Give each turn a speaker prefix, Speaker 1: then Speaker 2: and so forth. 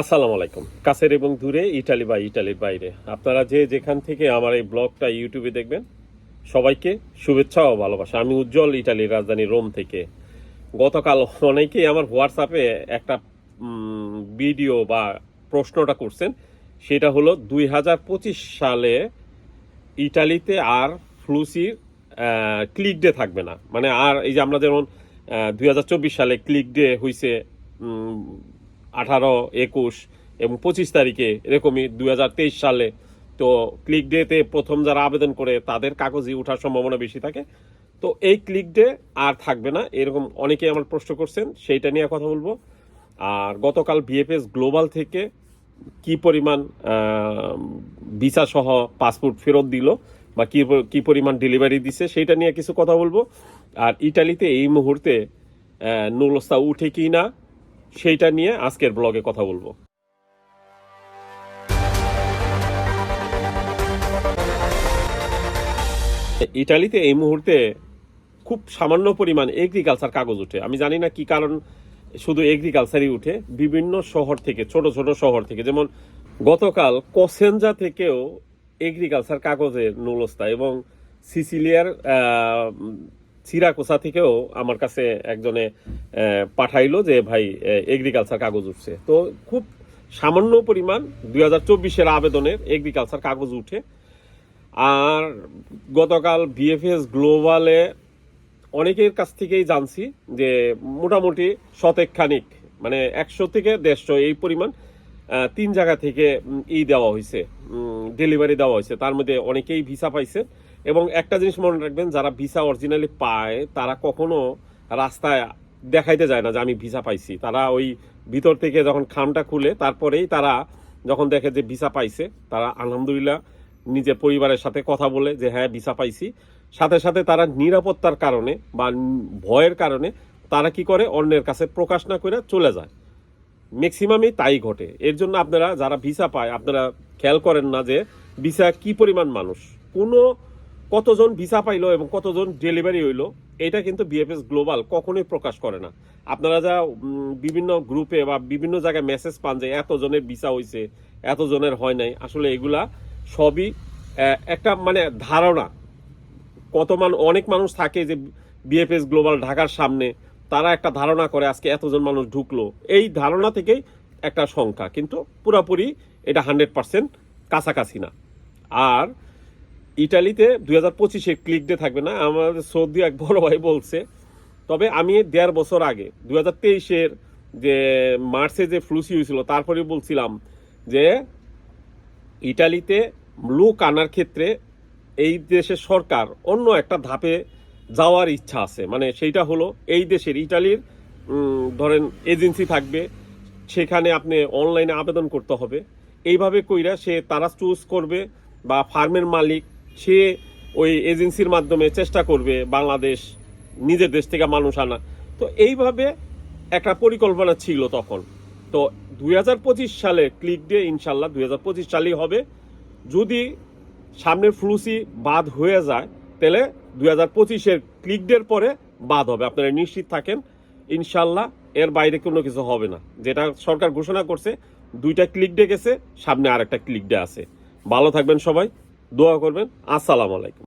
Speaker 1: আসসালামু আলাইকুম। কাছের এবং দূরে, ইটালি বা ইটালির বাইরে। আপনারা যে যেখান থেকে আমার এই ব্লগটা ইউটিউবে দেখবেন, সবাইকে শুভেচ্ছা ও ভালোবাসা। আমি উজ্জ্বল ইটালির রাজধানী রোম থেকে। গতকাল অনেকেই আমার হোয়াটসঅ্যাপে একটা ভিডিও বা প্রশ্নটা করছেন। সেটা হলো, দুই হাজার পঁচিশ সালে ইটালিতে আর ফ্লুসির ক্লিক ডে থাকবে না। মানে আর এই যে আমরা যেমন দুই হাজার চব্বিশ সালে ক্লিক ডে হয়েছে আঠারো, একুশ এবং পঁচিশ তারিখে, এরকমই দু হাজার তেইশ সালে। তো ক্লিক ডেতে প্রথম যারা আবেদন করে, তাদের কাগজই ওঠার সম্ভাবনা বেশি থাকে। তো এই ক্লিক ডে আর থাকবে না, এরকম অনেকেই আমার প্রশ্ন করছেন, সেইটা নিয়ে কথা বলব। আর গতকাল বিএফএস গ্লোবাল থেকে কি পরিমাণ ভিসা সহ পাসপোর্ট ফেরত দিল বা কি কি পরিমাণ ডেলিভারি দিছে সেটা নিয়ে কিছু কথা বলব। আর ইটালিতে এই মুহূর্তে নুলস্তা উঠে কি না সেইটা নিয়ে আজকের ব্লগে কথা বলব। ইটালিতে এই মুহূর্তে খুব সামান্য পরিমাণ এগ্রিকালচার কাগজ উঠে। আমি জানি না কি কারণ শুধু এগ্রিকালচারই উঠে, বিভিন্ন শহর থেকে, ছোট ছোট শহর থেকে। যেমন গতকাল কসেনজা থেকেও এগ্রিকালচার কাগজের নুলস্তা এবং সিসিলিয়ার আহ, সিরাকোসা থেকেও আমার কাছে একজনে পাঠাইলো যে ভাই এগ্রিকালচার কাগজ উঠছে। তো খুব সামান্য পরিমাণ দুই হাজার চব্বিশের আবেদনের এগ্রিকালচার কাগজ উঠে। আর গতকাল বিএফএস গ্লোবালে অনেকের কাছ থেকেই জানছি যে মোটামুটি শতেক খানিক মানে একশো থেকে দেড়শো এই পরিমাণ তিন জায়গা থেকে ই দেওয়া হয়েছে ডেলিভারি দেওয়া হয়েছে। তার মধ্যে অনেকেই ভিসা পাইছে। এবং একটা জিনিস মনে রাখবেন, যারা ভিসা অরিজিনালি পায়, তারা কখনো রাস্তায় দেখাইতে যায় না যে আমি ভিসা পাইছি। তারা ওই ভিতর থেকে যখন খামটা খুলে, তারপরেই তারা যখন দেখে যে ভিসা পাইছে, তারা আলহামদুলিল্লাহ নিজের পরিবারের সাথে কথা বলে যে হ্যাঁ ভিসা পাইছি। সাথে সাথে তারা নিরাপত্তার কারণে বা ভয়ের কারণে তারা কি করে, অন্যের কাছে প্রকাশ না করে চলে যায়। ম্যাক্সিমামই তাই ঘটে। এর জন্য আপনারা যারা ভিসা পায়, আপনারা খেয়াল করেন না যে ভিসা কি পরিমাণ মানুষ। কোনো কতজন ভিসা পাইলো এবং কতজন ডেলিভারি হইল, এটা কিন্তু বিএফএস গ্লোবাল কখনোই প্রকাশ করে না। আপনারা যা বিভিন্ন গ্রুপে বা বিভিন্ন জায়গায় মেসেজ পান যে এতজনের ভিসা হয়েছে এতজনের হয় নাই, আসলে এগুলা সবই একটা মানে ধারণা। কত মান, অনেক মানুষ থাকে যে বিএফএস গ্লোবাল ঢাকার সামনে তারা একটা ধারণা করে আজকে এতজন মানুষ ঢুকলো। এই ধারণা থেকেই একটা সংখ্যা, কিন্তু পুরোপুরি এটা হান্ড্রেড পার্সেন্ট কাছাকাছি না। আর ইটালিতে দুই হাজার পঁচিশে ক্লিক ডে থাকবে না, আমাদের সৌদি এক বড় ভাই বলছে। তবে আমি দেড় বছর আগে, দুই হাজার তেইশের যে মার্চে যে ফ্লুসি হয়েছিল, তারপরে বলছিলাম যে ইটালিতে লোক আনার ক্ষেত্রে এই দেশের সরকার অন্য একটা ধাপে যাওয়ার ইচ্ছা আছে। মানে সেইটা হলো এই দেশের, ইটালির ধরেন এজেন্সি থাকবে, সেখানে আপনি অনলাইনে আবেদন করতে হবে। এইভাবে কইরা সে তারা চুজ করবে বা ফার্মের মালিক, সে ওই এজেন্সির মাধ্যমে চেষ্টা করবে বাংলাদেশ, নিজের দেশ থেকে মানুষ আনা। তো এইভাবে একটা পরিকল্পনা ছিল তখন। তো দুই হাজার পঁচিশ সালে ক্লিক ডে ইনশাল্লাহ দুই হাজার পঁচিশ সালেই হবে। যদি সামনের ফ্লুসি বাদ হয়ে যায় তাহলে দুই হাজার পঁচিশের ক্লিক ডের পরে বাদ হবে। আপনারা নিশ্চিত থাকেন, ইনশাল্লাহ এর বাইরে কোনো কিছু হবে না। যেটা সরকার ঘোষণা করছে, দুইটা ক্লিক ডে গেছে, সামনে আর একটা ক্লিক ডে আছে। ভালো থাকবেন সবাই, দোয়া করবেন। আসসালামু আলাইকুম।